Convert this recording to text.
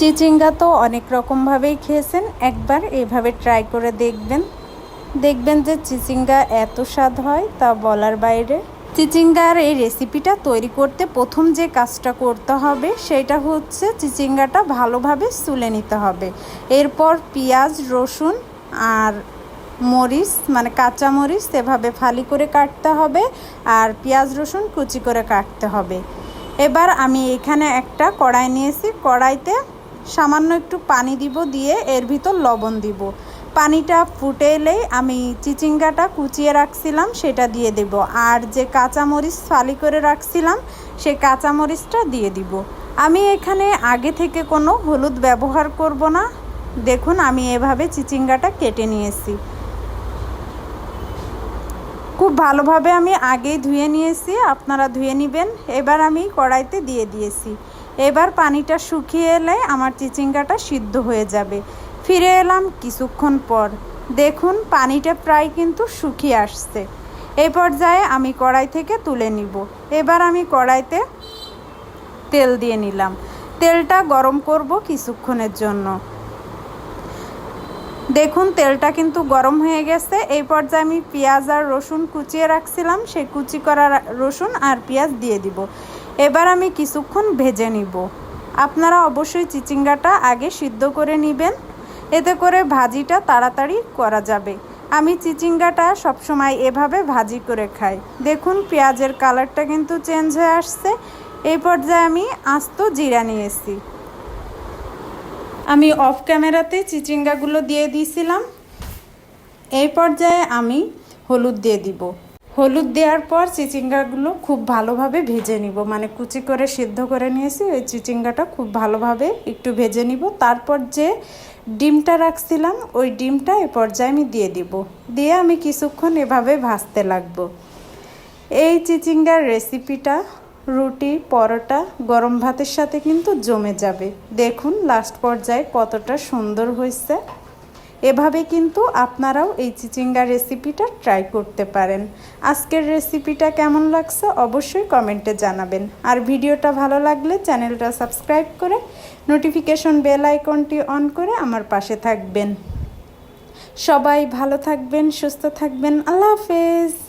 চিচিঙ্গা তো অনেক রকমভাবেই খেয়েছেন। একবার এভাবে ট্রাই করে দেখবেন। দেখবেন যে চিচিঙ্গা এত স্বাদ হয় তা বলার বাইরে। চিচিঙ্গার এই রেসিপিটা তৈরি করতে প্রথম যে কাজটা করতে হবে সেটা হচ্ছে চিচিঙ্গাটা ভালোভাবে সুলে নিতে হবে। এরপর পেঁয়াজ, রসুন আর মরিচ মানে কাঁচা মরিচ এভাবে ফালি করে কাটতে হবে আর পেঁয়াজ, রসুন কুচি করে কাটতে হবে। এবার আমি এখানে একটা কড়াই নিয়েছি। কড়াইতে সামান্য একটু পানি দিব দিয়ে এর ভিতর লবণ দিব। পানিটা ফুটে এলেই আমি চিচিঙ্গাটা কুচিয়ে রাখছিলাম, সেটা দিয়ে দেব। আর যে কাঁচামরিচ ফালি করে রাখছিলাম সেই কাঁচামরিচটা দিয়ে দিব। আমি এখানে আগে থেকে কোনো হলুদ ব্যবহার করব না। দেখুন, আমি এভাবে চিচিঙ্গাটা কেটে নিয়েছি। খুব ভালোভাবে আমি আগেই ধুয়ে নিয়েছি, আপনারা ধুয়ে নেবেন। এবার আমি কড়াইতে দিয়ে দিয়েছি। এবার পানিটা শুকিয়ে এলে আমার চিচিঙ্গাটা সিদ্ধ হয়ে যাবে। ফিরে এলাম কিছুক্ষণ পর। দেখুন, পানিটা প্রায় কিন্তু শুকিয়ে আসছে। এই পর্যায়ে আমি কড়াই থেকে তুলে নিব। এবার আমি কড়াইতে তেল দিয়ে নিলাম। তেলটা গরম করব কিছুক্ষণের জন্য। দেখুন, তেলটা কিন্তু গরম হয়ে গেছে। এই পর্যায়ে আমি পেঁয়াজ আর রসুন কুচিয়ে রাখছিলাম। সেই কুচি করা রসুন আর পেঁয়াজ দিয়ে দিব। এবার আমি কিছুক্ষণ ভেজে নিব। আপনারা অবশ্যই চিচিঙ্গাটা আগে সিদ্ধ করে নেবেন। এতে করে ভাজিটা তাড়াতাড়ি করা যাবে। আমি চিচিঙ্গাটা সবসময় এভাবে ভাজি করে খাই। দেখুন, পেঁয়াজের কালারটা কিন্তু চেঞ্জ হয়ে আসছে। এই পর্যায়ে আমি আস্ত জিরা নিয়েছি। আমি অফ ক্যামেরাতে চিচিঙ্গাগুলো দিয়ে দিয়েছিলাম। এই পর্যায়ে আমি হলুদ দিয়ে দিব। হলুদ দেওয়ার পর চিচিঙ্গাগুলো খুব ভালোভাবে ভেজে নিব। মানে কুচি করে সিদ্ধ করে নিয়েছি, ওই চিচিঙ্গাটা খুব ভালোভাবে একটু ভেজে নিব। তারপর যে ডিমটা রাখছিলাম, ওই ডিমটা এ পর্যায়ে আমি দিয়ে দিব। দিয়ে আমি কিছুক্ষণ এভাবে ভাজতে লাগবো। এই চিচিঙ্গার রেসিপিটা, রুটি, পরোটা, গরম ভাতের সাথে কিন্তু জমে যাবে। দেখুন লাস্ট পর্যায়ে কতটা সুন্দর হয়েছে। এভাবে কিন্তু আপনারাও এই চিচিঙ্গা রেসিপিটা ট্রাই করতে পারেন। আজকের রেসিপিটা কেমন লাগছে অবশ্যই কমেন্টে জানাবেন। আর ভিডিওটা ভালো লাগলে চ্যানেলটা সাবস্ক্রাইব করে নোটিফিকেশন বেল আইকনটি অন করে আমার পাশে থাকবেন। সবাই ভালো থাকবেন, সুস্থ থাকবেন। আল্লাহ হাফেজ।